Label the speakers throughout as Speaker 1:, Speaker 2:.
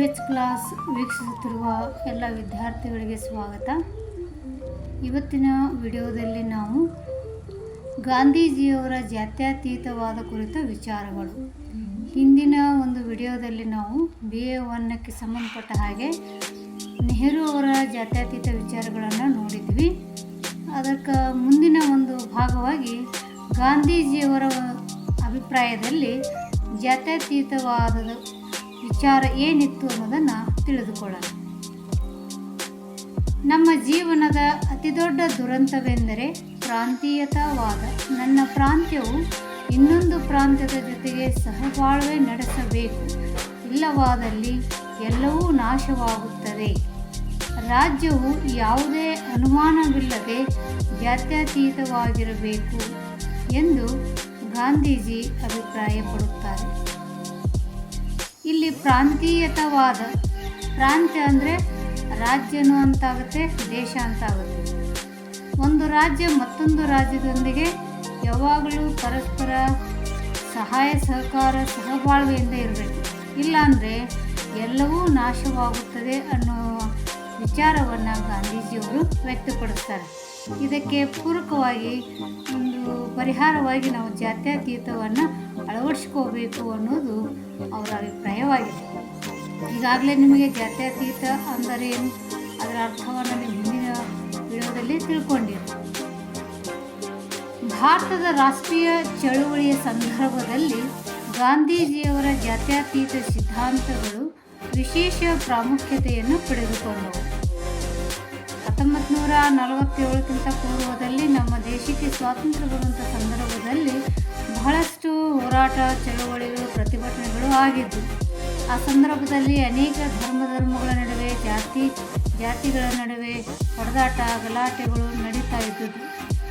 Speaker 1: You class ವೀಕ್ಷಿಸುತ್ತಿರುವ ಎಲ್ಲ ವಿದ್ಯಾರ್ಥಿಗಳಿಗೆ ಸ್ವಾಗತ. ಇವತ್ತಿನ ವಿಡಿಯೋದಲ್ಲಿ ನಾವು ಗಾಂಧೀಜಿಯವರ ಜಾತ್ಯತೀತವಾದ ಕುರಿತ ವಿಚಾರಗಳು. ಹಿಂದಿನ ಒಂದು ವಿಡಿಯೋದಲ್ಲಿ ನಾವು ಬಿ ಎ ಒನ್ನಕ್ಕೆ ಸಂಬಂಧಪಟ್ಟ ಹಾಗೆ ನೆಹರು ಅವರ ಜಾತ್ಯತೀತ ವಿಚಾರಗಳನ್ನು ನೋಡಿದ್ವಿ. ಅದಕ್ಕೆ ಮುಂದಿನ ಒಂದು ಭಾಗವಾಗಿ ಗಾಂಧೀಜಿಯವರ ಅಭಿಪ್ರಾಯದಲ್ಲಿ ಜಾತ್ಯತೀತವಾದದ ವಿಚಾರ ಏನಿತ್ತು ಅನ್ನೋದನ್ನು ತಿಳಿದುಕೊಳ್ಳೋಣ. ನಮ್ಮ ಜೀವನದ ಅತಿದೊಡ್ಡ ದುರಂತವೆಂದರೆ ಪ್ರಾಂತೀಯತಾವಾದ ನನ್ನ ಪ್ರಾಂತ್ಯವು ಇನ್ನೊಂದು ಪ್ರಾಂತ್ಯದ ಜೊತೆಗೆ ಸಹಬಾಳ್ವೆ ನಡೆಸಬೇಕು. ಇಲ್ಲವಾದಲ್ಲಿ ಎಲ್ಲವೂ ನಾಶವಾಗುತ್ತದೆ. ರಾಜ್ಯವು ಯಾವುದೇ ಅನುಮಾನವಿಲ್ಲದೆ ಜಾತ್ಯತೀತವಾಗಿರಬೇಕು ಎಂದು ಗಾಂಧೀಜಿ ಅಭಿಪ್ರಾಯಪಡುತ್ತಾರೆ. ಇಲ್ಲಿ ಪ್ರಾಂತೀಯತವಾದ ಪ್ರಾಂತ್ಯ ಅಂದರೆ ರಾಜ್ಯನೂ ಅಂತಾಗುತ್ತೆ ದೇಶ ಅಂತಾಗುತ್ತೆ. ಒಂದು ರಾಜ್ಯ ಮತ್ತೊಂದು ರಾಜ್ಯದೊಂದಿಗೆ ಯಾವಾಗಲೂ ಪರಸ್ಪರ ಸಹಾಯ, ಸಹಕಾರ, ಸಹಬಾಳ್ವೆಯಿಂದ ಇರಬೇಕು. ಇಲ್ಲಾಂದರೆ ಎಲ್ಲವೂ ನಾಶವಾಗುತ್ತದೆ ಅನ್ನೋ ವಿಚಾರವನ್ನು ಗಾಂಧೀಜಿಯವರು ವ್ಯಕ್ತಪಡಿಸ್ತಾರೆ. ಇದಕ್ಕೆ ಪೂರಕವಾಗಿ ಒಂದು ಪರಿಹಾರವಾಗಿ ನಾವು ಜಾತ್ಯತೀತವನ್ನು ಅಳವಡಿಸ್ಕೋಬೇಕು ಅನ್ನೋದು ಅವರ ಅಭಿಪ್ರಾಯವಾಗಿದೆ. ಈಗಾಗಲೇ ನಿಮಗೆ ಜಾತ್ಯತೀತ ಅಂದರೇನು ಅದರ ಅರ್ಥವನ್ನು ನೀವು ಹಿಂದಿನ ವಿಡಿಯೋದಲ್ಲಿ ತಿಳ್ಕೊಂಡಿರಿ. ಭಾರತದ ರಾಷ್ಟ್ರೀಯ ಚಳುವಳಿಯ ಸಂದರ್ಭದಲ್ಲಿ ಗಾಂಧೀಜಿಯವರ ಜಾತ್ಯತೀತ ಸಿದ್ಧಾಂತಗಳು ವಿಶೇಷ ಪ್ರಾಮುಖ್ಯತೆಯನ್ನು ಪಡೆದುಕೊಂಡವು. ಹತ್ತೊಂಬತ್ತು ನೂರ ನಲವತ್ತೇಳಕ್ಕಿಂತ ಪೂರ್ವದಲ್ಲಿ ನಮ್ಮ ದೇಶಕ್ಕೆ ಸ್ವಾತಂತ್ರ್ಯ ಬರುವಂಥ ಸಂದರ್ಭದಲ್ಲಿ ಬಹಳಷ್ಟು ಹೋರಾಟ, ಚಳುವಳಿಗಳು, ಪ್ರತಿಭಟನೆಗಳು ಆಗಿದ್ದವು ಆ ಸಂದರ್ಭದಲ್ಲಿ ಅನೇಕ ಧರ್ಮ ಧರ್ಮಗಳ ನಡುವೆ ಜಾತಿ, ಜಾತಿಗಳ ನಡುವೆ ಹೊಡೆದಾಟ, ಗಲಾಟೆಗಳು ನಡೀತಾ ಇದ್ದವು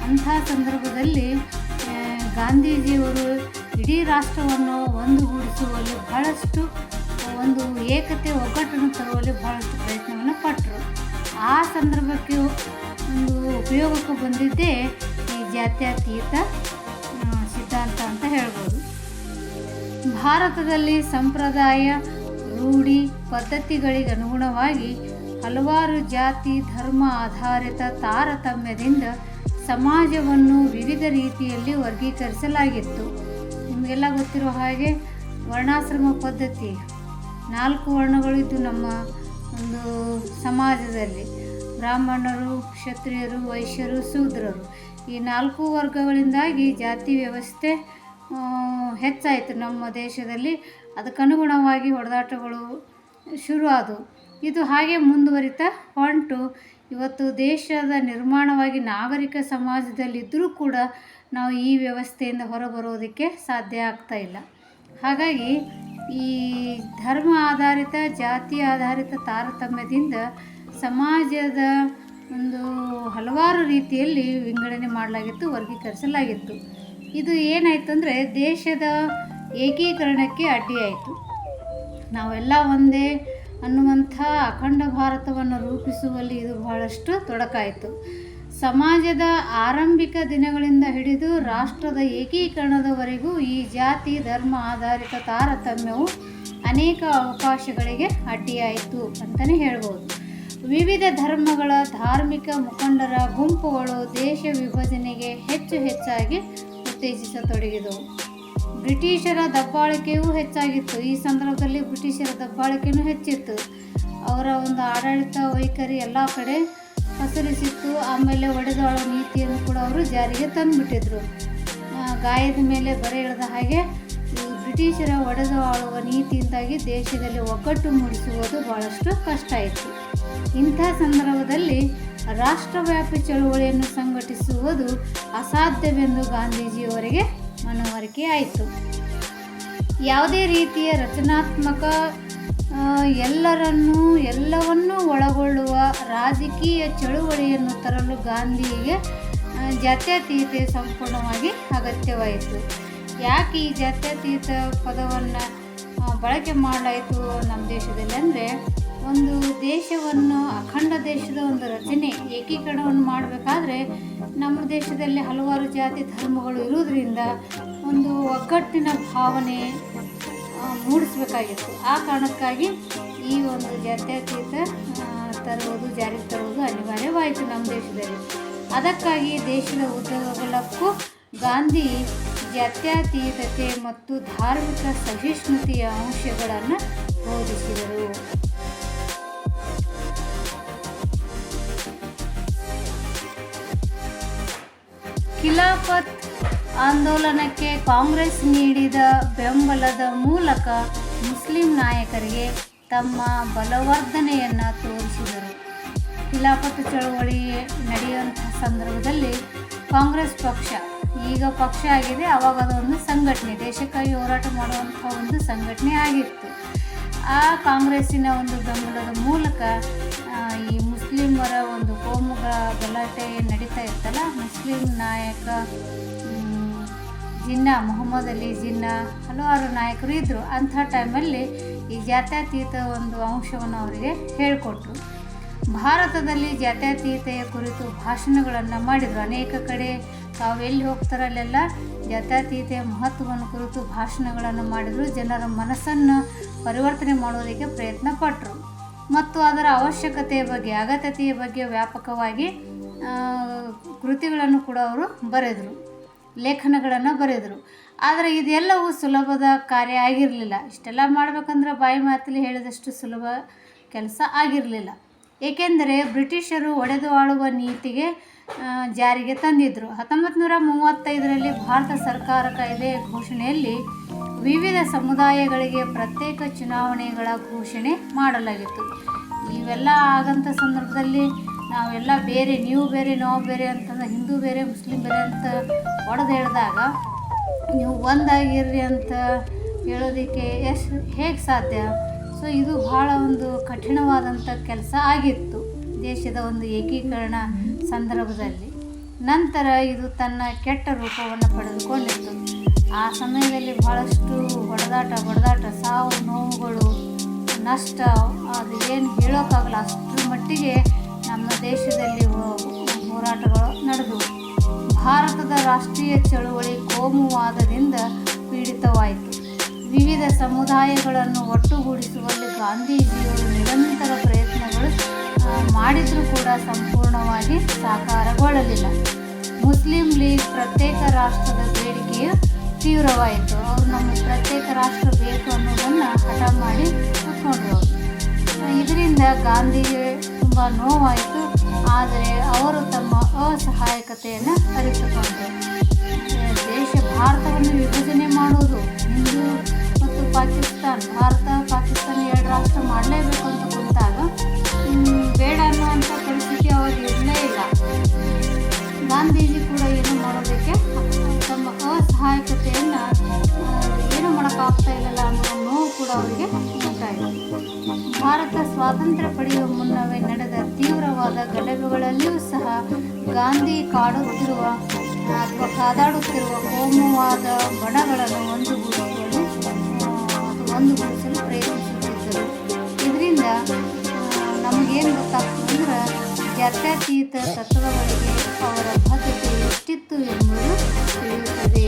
Speaker 1: ಅಂಥ ಸಂದರ್ಭದಲ್ಲಿ ಗಾಂಧೀಜಿಯವರು ಇಡೀ ರಾಷ್ಟ್ರವನ್ನು ಒಂದುಗೂಡಿಸುವಲ್ಲಿ ಬಹಳಷ್ಟು, ಒಂದು ಏಕತೆ, ಒಗ್ಗಟ್ಟನ್ನು ತರುವಲ್ಲಿ ಬಹಳಷ್ಟು ಪ್ರಯತ್ನವನ್ನು ಪಟ್ಟರು ಆ ಸಂದರ್ಭಕ್ಕೆ ಒಂದು ಉಪಯೋಗಕ್ಕೆ ಬಂದಿದ್ದೇ ಈ ಜಾತ್ಯತೀತ ಭಾರತದಲ್ಲಿ ಸಂಪ್ರದಾಯ, ರೂಢಿ ಪದ್ಧತಿಗಳಿಗೆ ಅನುಗುಣವಾಗಿ ಹಲವಾರು ಜಾತಿ, ಧರ್ಮ ಆಧಾರಿತ ತಾರತಮ್ಯದಿಂದ ಸಮಾಜವನ್ನು ವಿವಿಧ ರೀತಿಯಲ್ಲಿ ವರ್ಗೀಕರಿಸಲಾಗಿತ್ತು. ನಿಮಗೆಲ್ಲ ಗೊತ್ತಿರೋ ಹಾಗೆ ವರ್ಣಾಶ್ರಮ ಪದ್ಧತಿ. ನಾಲ್ಕು ವರ್ಣಗಳಿದ್ದು ನಮ್ಮ ಒಂದು ಸಮಾಜದಲ್ಲಿ. ಬ್ರಾಹ್ಮಣರು, ಕ್ಷತ್ರಿಯರು, ವೈಶ್ಯರು, ಶೂದ್ರರು. ಈ ನಾಲ್ಕು ವರ್ಗಗಳಿಂದಾಗಿ ಜಾತಿ ವ್ಯವಸ್ಥೆ ಹೆಚ್ಚಾಯಿತು ನಮ್ಮ ದೇಶದಲ್ಲಿ. ಅದಕ್ಕನುಗುಣವಾಗಿ ಹೊಡೆದಾಟಗಳು ಶುರು ಆದವು ಇದು ಹಾಗೆ ಮುಂದುವರಿತಾ ಹೊಂಟು. ಇವತ್ತು ದೇಶದ ನಿರ್ಮಾಣವಾಗಿ ನಾಗರಿಕ ಸಮಾಜದಲ್ಲಿದ್ದರೂ ಕೂಡ ನಾವು ಈ ವ್ಯವಸ್ಥೆಯಿಂದ ಹೊರಬರೋದಕ್ಕೆ ಸಾಧ್ಯ ಆಗ್ತಾ ಇಲ್ಲ. ಹಾಗಾಗಿ ಈ ಧರ್ಮ ಆಧಾರಿತ, ಜಾತಿ ಆಧಾರಿತ ತಾರತಮ್ಯದಿಂದ ಸಮಾಜದ ಒಂದು ಹಲವಾರು ರೀತಿಯಲ್ಲಿ ವಿಂಗಡಣೆ ಮಾಡಲಾಗಿತ್ತು, ವರ್ಗೀಕರಿಸಲಾಗಿತ್ತು. ಇದು ಏನಾಯಿತು ಅಂದರೆ ದೇಶದ ಏಕೀಕರಣಕ್ಕೆ ಅಡ್ಡಿಯಾಯಿತು. ನಾವೆಲ್ಲ ಒಂದೇ ಅನ್ನುವಂಥ ಅಖಂಡ ಭಾರತವನ್ನು ರೂಪಿಸುವಲ್ಲಿ ಇದು ಬಹಳಷ್ಟು ತೊಡಕಾಯಿತು. ಸಮಾಜದ ಆರಂಭಿಕ ದಿನಗಳಿಂದ ಹಿಡಿದು ರಾಷ್ಟ್ರದ ಏಕೀಕರಣದವರೆಗೂ ಈ ಜಾತಿ, ಧರ್ಮ ಆಧಾರಿತ ತಾರತಮ್ಯವು ಅನೇಕ ಅವಕಾಶಗಳಿಗೆ ಅಡ್ಡಿಯಾಯಿತು ಅಂತಲೇ ಹೇಳ್ಬೋದು. ವಿವಿಧ ಧರ್ಮಗಳ ಧಾರ್ಮಿಕ ಮುಖಂಡರ ಗುಂಪುಗಳು ದೇಶ ವಿಭಜನೆಗೆ ಹೆಚ್ಚು ಹೆಚ್ಚಾಗಿ ಉತ್ತೇಜಿಸತೊಡಗಿದವು ಬ್ರಿಟಿಷರ ದಬ್ಬಾಳಿಕೆಯೂ ಹೆಚ್ಚಾಗಿತ್ತು. ಈ ಸಂದರ್ಭದಲ್ಲಿ ಬ್ರಿಟಿಷರ ದಬ್ಬಾಳಿಕೆಯೂ ಹೆಚ್ಚಿತ್ತು. ಅವರ ಒಂದು ಆಡಳಿತ ವೈಖರಿ ಎಲ್ಲ ಕಡೆ ಹಸಿರಿಸಿತ್ತು ಆಮೇಲೆ ಒಡೆದಾಳ ನೀತಿಯನ್ನು ಕೂಡ ಅವರು ಜಾರಿಗೆ ತಂದುಬಿಟ್ಟಿದ್ರು. ಗಾಯದ ಮೇಲೆ ಬರೆ ಇಳಿದ ಹಾಗೆ ಬ್ರಿಟಿಷರ ಒಡೆದು ಆಳುವ ನೀತಿಯಿಂದಾಗಿ ದೇಶದಲ್ಲಿ ಒಗ್ಗಟ್ಟು ಮೂಡಿಸುವುದು ಭಾಳಷ್ಟು ಕಷ್ಟ ಆಯಿತು. ಇಂಥ ಸಂದರ್ಭದಲ್ಲಿ ರಾಷ್ಟ್ರವ್ಯಾಪಿ ಚಳುವಳಿಯನ್ನು ಸಂಘಟಿಸುವುದು ಅಸಾಧ್ಯವೆಂದು ಗಾಂಧೀಜಿಯವರಿಗೆ ಮನವರಿಕೆ ಆಯಿತು. ಯಾವುದೇ ರೀತಿಯ ರಚನಾತ್ಮಕ ಎಲ್ಲರನ್ನೂ, ಎಲ್ಲವನ್ನೂ ಒಳಗೊಳ್ಳುವ ರಾಜಕೀಯ ಚಳುವಳಿಯನ್ನು ತರಲು ಗಾಂಧಿಗೆ ಜಾತ್ಯತೀತೆ ಸಂಪೂರ್ಣವಾಗಿ ಅಗತ್ಯವಾಯಿತು. ಯಾಕೆ ಈ ಜಾತ್ಯತೀತ ಪದವನ್ನು ಬಳಕೆ ಮಾಡಲಾಯಿತು ನಮ್ಮ ದೇಶದಲ್ಲಿ ಅಂದರೆ ಒಂದು ದೇಶವನ್ನು, ಅಖಂಡ ದೇಶದ ಒಂದು ರಚನೆ, ಏಕೀಕರಣವನ್ನು ಮಾಡಬೇಕಾದ್ರೆ ನಮ್ಮ ದೇಶದಲ್ಲಿ ಹಲವಾರು ಜಾತಿ ಧರ್ಮಗಳು ಇರುವುದರಿಂದ ಒಂದು ಒಗ್ಗಟ್ಟಿನ ಭಾವನೆ ಮೂಡಿಸಬೇಕಾಗಿತ್ತು. ಆ ಕಾರಣಕ್ಕಾಗಿ ಈ ಒಂದು ಜಾತ್ಯತೀತ ತರುವುದು, ಜಾರಿಗೆ ತರುವುದು ಅನಿವಾರ್ಯವಾಯಿತು ನಮ್ಮ ದೇಶದಲ್ಲಿ. ಅದಕ್ಕಾಗಿ ದೇಶದ ಉದ್ಯೋಗಗಳಕ್ಕೂ ಗಾಂಧಿ ಜಾತ್ಯತೀತತೆ ಮತ್ತು ಧಾರ್ಮಿಕ ಸಹಿಷ್ಣುತೆಯ ಅಂಶಗಳನ್ನು ಬೋಧಿಸಿದರು. ಖಿಲಾಫತ್ ಆಂದೋಲನಕ್ಕೆ ಕಾಂಗ್ರೆಸ್ ನೀಡಿದ ಬೆಂಬಲದ ಮೂಲಕ ಮುಸ್ಲಿಂ ನಾಯಕರಿಗೆ ತಮ್ಮ ಬಲವರ್ಧನೆಯನ್ನು ತೋರಿಸಿದರು. ಖಿಲಾಫತ್ ಚಳವಳಿ ನಡೆಯುವಂಥ ಸಂದರ್ಭದಲ್ಲಿ ಕಾಂಗ್ರೆಸ್ ಪಕ್ಷ, ಈಗ ಪಕ್ಷ ಆಗಿದೆ ಆವಾಗ ಅದೊಂದು ಸಂಘಟನೆ, ದೇಶಕ್ಕಾಗಿ ಹೋರಾಟ ಮಾಡುವಂಥ ಒಂದು ಸಂಘಟನೆ ಆಗಿತ್ತು. ಆ ಕಾಂಗ್ರೆಸ್ಸಿನ ಒಂದು ಬೆಂಬಲದ ಮೂಲಕ ಈ ಮುಸ್ಲಿಮರ ಒಂದು ಗಲಾಟೆ ನಡೀತಾ ಇತ್ತಲ್ಲ? ಮುಸ್ಲಿಂ ನಾಯಕ ಜಿನ್ನಾ, ಮೊಹಮ್ಮದ್ ಅಲಿ ಜಿನ್ನಾ, ಹಲವಾರು ನಾಯಕರು ಇದ್ದರು ಅಂಥ ಟೈಮಲ್ಲಿ ಈ ಜಾತ್ಯತೀತ ಒಂದು ಅಂಶವನ್ನು ಅವರಿಗೆ ಹೇಳಿಕೊಟ್ರು. ಭಾರತದಲ್ಲಿ ಜಾತ್ಯತೀತೆಯ ಕುರಿತು ಭಾಷಣಗಳನ್ನು ಮಾಡಿದರು. ಅನೇಕ ಕಡೆ ತಾವು ಎಲ್ಲಿ ಹೋಗ್ತಾರೋ ಅಲ್ಲೆಲ್ಲ ಜಾತ್ಯತೀತೆಯ ಮಹತ್ವವನ್ನು ಕುರಿತು ಭಾಷಣಗಳನ್ನು ಮಾಡಿದರು. ಜನರ ಮನಸ್ಸನ್ನು ಪರಿವರ್ತನೆ ಮಾಡೋದಕ್ಕೆ ಪ್ರಯತ್ನ ಪಟ್ಟರು ಮತ್ತು ಅದರ ಅವಶ್ಯಕತೆಯ ಬಗ್ಗೆ, ಅಗತ್ಯತೆಯ ಬಗ್ಗೆ ವ್ಯಾಪಕವಾಗಿ ಕೃತಿಗಳನ್ನು ಕೂಡ ಅವರು ಬರೆದರು, ಲೇಖನಗಳನ್ನು ಬರೆದರು. ಆದರೆ ಇದೆಲ್ಲವೂ ಸುಲಭದ ಕಾರ್ಯ ಆಗಿರಲಿಲ್ಲ. ಇಷ್ಟೆಲ್ಲ ಮಾಡಬೇಕಂದ್ರೆ ಬಾಯಿ ಮಾತಲ್ಲಿ ಹೇಳಿದಷ್ಟು ಸುಲಭ ಕೆಲಸ ಆಗಿರಲಿಲ್ಲ. ಏಕೆಂದರೆ ಬ್ರಿಟಿಷರು ಒಡೆದು ಆಳುವ ನೀತಿಗೆ ಜಾರಿಗೆ ತಂದಿದ್ದರು ಹತ್ತೊಂಬತ್ತು ನೂರ ಮೂವತ್ತೈದರಲ್ಲಿ ಭಾರತ ಸರ್ಕಾರ ಕಾಯ್ದೆ ಘೋಷಣೆಯಲ್ಲಿ ವಿವಿಧ ಸಮುದಾಯಗಳಿಗೆ ಪ್ರತ್ಯೇಕ ಚುನಾವಣೆಗಳ ಘೋಷಣೆ ಮಾಡಲಾಗಿತ್ತು. ಇವೆಲ್ಲ ಆಗಂಥ ಸಂದರ್ಭದಲ್ಲಿ ನಾವೆಲ್ಲ ಬೇರೆ, ನೀವು ಬೇರೆ, ನಾವು ಬೇರೆ ಅಂತಂದ್ರೆ ಹಿಂದೂ ಬೇರೆ, ಮುಸ್ಲಿಂ ಬೇರೆ ಅಂತ ಹೊಡೆದು ಹೇಳಿದಾಗ, ನೀವು ಒಂದಾಗಿರ್ರಿ ಅಂತ ಹೇಳೋದಕ್ಕೆ ಎಷ್ಟು ಹೇಗೆ ಸಾಧ್ಯ? ಸೊ ಇದು ಭಾಳ ಒಂದು ಕಠಿಣವಾದಂಥ ಕೆಲಸ ಆಗಿತ್ತು ದೇಶದ ಒಂದು ಏಕೀಕರಣ ಸಂದರ್ಭದಲ್ಲಿ. ನಂತರ ಇದು ತನ್ನ ಕೆಟ್ಟ ರೂಪವನ್ನು ಪಡೆದುಕೊಂಡಿತ್ತು. ಆ ಸಮಯದಲ್ಲಿ ಬಹಳಷ್ಟು ಹೊಡೆದಾಟ ಬಡದಾಟ ಸಾವು, ನೋವುಗಳು, ನಷ್ಟ, ಅದು ಏನು ಹೇಳೋಕ್ಕಾಗಲ್ಲ. ಅಷ್ಟರ ಮಟ್ಟಿಗೆ ನಮ್ಮ ದೇಶದಲ್ಲಿ ಹೋರಾಟಗಳು ನಡೆದವು. ಭಾರತದ ರಾಷ್ಟ್ರೀಯ ಚಳುವಳಿ ಕೋಮುವಾದದಿಂದ ಪೀಡಿತವಾಯಿತು. ವಿವಿಧ ಸಮುದಾಯಗಳನ್ನು ಒಟ್ಟುಗೂಡಿಸುವಲ್ಲಿ ಗಾಂಧೀಜಿಯವರು ನಿರಂತರ ಪ್ರಯತ್ನಗಳು ಮಾಡಿದರೂ ಕೂಡ ಸಂಪೂರ್ಣವಾಗಿ ಸಾಕಾರಗೊಳ್ಳಲಿಲ್ಲ. ಮುಸ್ಲಿಂ ಲೀಗ್ ಪ್ರತ್ಯೇಕ ರಾಷ್ಟ್ರದ ತೀವ್ರವಾಯಿತು. ಅವರು ನಮಗೆ ಪ್ರತ್ಯೇಕ ರಾಷ್ಟ್ರ ಬೇಕು ಅನ್ನೋದನ್ನು ಹಠ ಮಾಡಿ ಕೂತ್ಕೊಂಡ್ರು. ಇದರಿಂದ ಗಾಂಧಿಗೆ ತುಂಬ ನೋವಾಯಿತು. ಆದರೆ ಅವರು ತಮ್ಮ ಅಸಹಾಯಕತೆಯನ್ನು ಅರಿತುಕೊಂಡರು ದೇಶ ಭಾರತವನ್ನು ವಿಭಜನೆ ಮಾಡೋದು ಹಿಂದೂ ಮತ್ತು ಪಾಕಿಸ್ತಾನ, ಭಾರತ ಪಾಕಿಸ್ತಾನ ಎರಡು ರಾಷ್ಟ್ರ ಮಾಡಲೇಬೇಕು ಅಂತ ಗೊತ್ತಾಗ ಬೇಡ ಅವರಿಗೆ ಗೊತ್ತಾಯಿತು ಭಾರತ ಸ್ವಾತಂತ್ರ್ಯ ಪಡೆಯುವ ಮುನ್ನವೇ ನಡೆದ ತೀವ್ರವಾದ ಘಟಕಗಳಲ್ಲಿಯೂ ಸಹ ಗಾಂಧಿ ಕಾಡುತ್ತಿರುವ ಅಥವಾ ಕಾದಾಡುತ್ತಿರುವ ಕೋಮುವಾದ ಬಣಗಳನ್ನು ಒಂದುಗೂಡಿಸಲು ಒಂದುಗೂಡಿಸಲು ಪ್ರಯತ್ನಿಸುತ್ತಿದ್ದರು. ಇದರಿಂದ ನಮಗೇನು ಗೊತ್ತಾಗ್ತದೆ ಅಂದ್ರೆ ಜಾತ್ಯತೀತ ತತ್ವಗಳಿಗೆ ಅವರ ಬದ್ಧತೆ ಎಷ್ಟಿತ್ತು ಎಂಬುದು ತಿಳಿಯುತ್ತದೆ.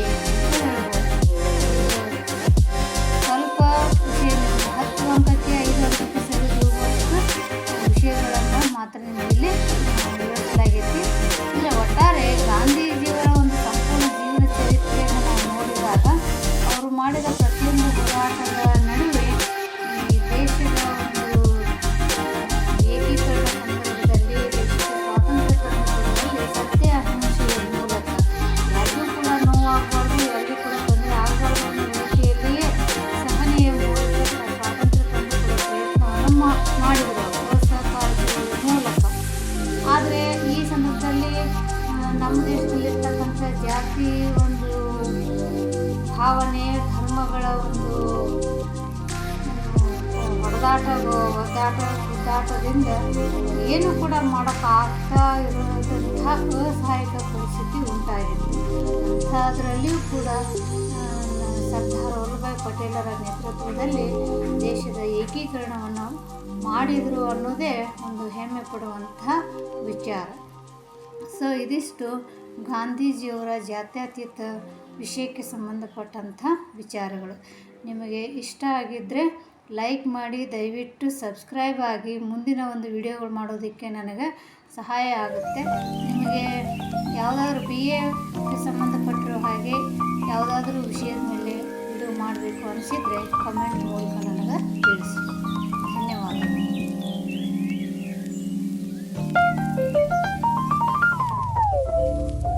Speaker 1: ಭಾವನೆ, ಧರ್ಮಗಳ ಒಂದು ಹೊಡೆದಾಟ ಒದ್ದಾಟ ಸುದ್ದಾಟದಿಂದ ಏನು ಕೂಡ ಮಾಡೋಕ್ಕಾಗ್ತಾ ಇರುವಂಥ ಅಸಹಾಯಕ ಪರಿಸ್ಥಿತಿ ಉಂಟಾಗಿದೆ. ಅಂಥದ್ರಲ್ಲಿಯೂ ಕೂಡ ಸರ್ದಾರ್ ವಲ್ಲಭಾಯ್ ಪಟೇಲರ ನೇತೃತ್ವದಲ್ಲಿ ದೇಶದ ಏಕೀಕರಣವನ್ನು ಮಾಡಿದರು ಅನ್ನೋದೇ ಒಂದು ಹೆಮ್ಮೆ ಪಡುವಂಥ ವಿಚಾರ. ಸೊ ಇದಿಷ್ಟು ಗಾಂಧೀಜಿಯವರ ಜಾತ್ಯತೀತ ವಿಷಯಕ್ಕೆ ಸಂಬಂಧಪಟ್ಟಂಥ ವಿಚಾರಗಳು. ನಿಮಗೆ ಇಷ್ಟ ಆಗಿದ್ದರೆ ಲೈಕ್ ಮಾಡಿ, ದಯವಿಟ್ಟು ಸಬ್ಸ್ಕ್ರೈಬ್ ಆಗಿ ಮುಂದಿನ ಒಂದು ವಿಡಿಯೋಗಳು ಮಾಡೋದಕ್ಕೆ ನನಗೆ ಸಹಾಯ ಆಗುತ್ತೆ. ನಿಮಗೆ ಯಾವುದಾದ್ರೂ ಬಿ ಎಗೆ ಸಂಬಂಧಪಟ್ಟಿರೋ ಹಾಗೆ ಯಾವುದಾದ್ರೂ ವಿಷಯದ ಮೇಲೆ ಇದು ಮಾಡಬೇಕು ಅನಿಸಿದರೆ ಕಮೆಂಟ್ ಮೂಲಕ